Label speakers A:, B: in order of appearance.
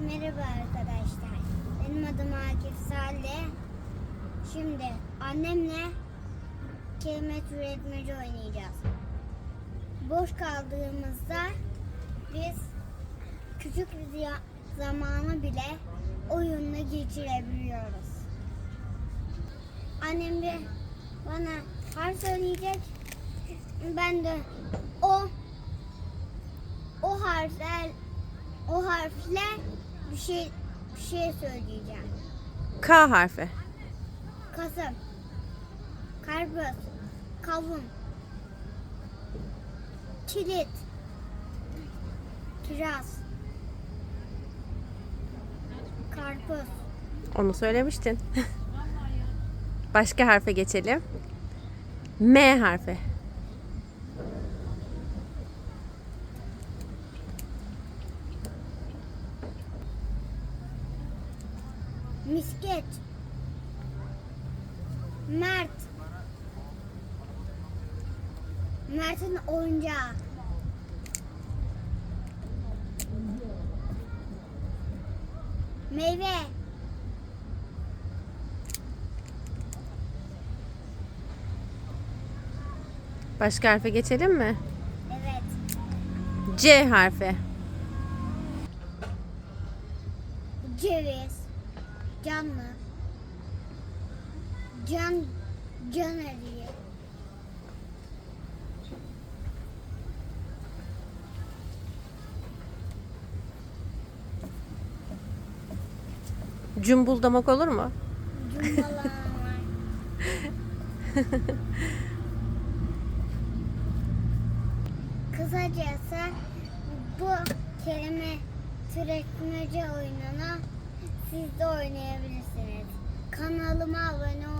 A: Merhaba arkadaşlar. Benim adım Akif Salih. Şimdi annemle kelime türetmeci oynayacağız. Boş kaldığımızda biz küçük bir zamanı bile oyunla geçirebiliyoruz. Annem bir bana harf söyleyecek. Ben de o o harfler o harfle bir şey bir şey söyleyeceğim.
B: K harfi.
A: Kasım, karpuz, kavun, kilit, kiraz, karpuz,
B: Onu söylemiştin. Başka harfe geçelim. M harfi.
A: Misket, Mert, Mert'in oyuncağı, meyve,
B: Başka harfe geçelim mi?
A: evet,
B: C harfi.
A: ceviz, canlı, can, can eriği,
B: Cumbuldamak olur mu?
A: Kısacası bu kelime türetmece oyununu siz de oynayabilirsiniz. Kanalıma abone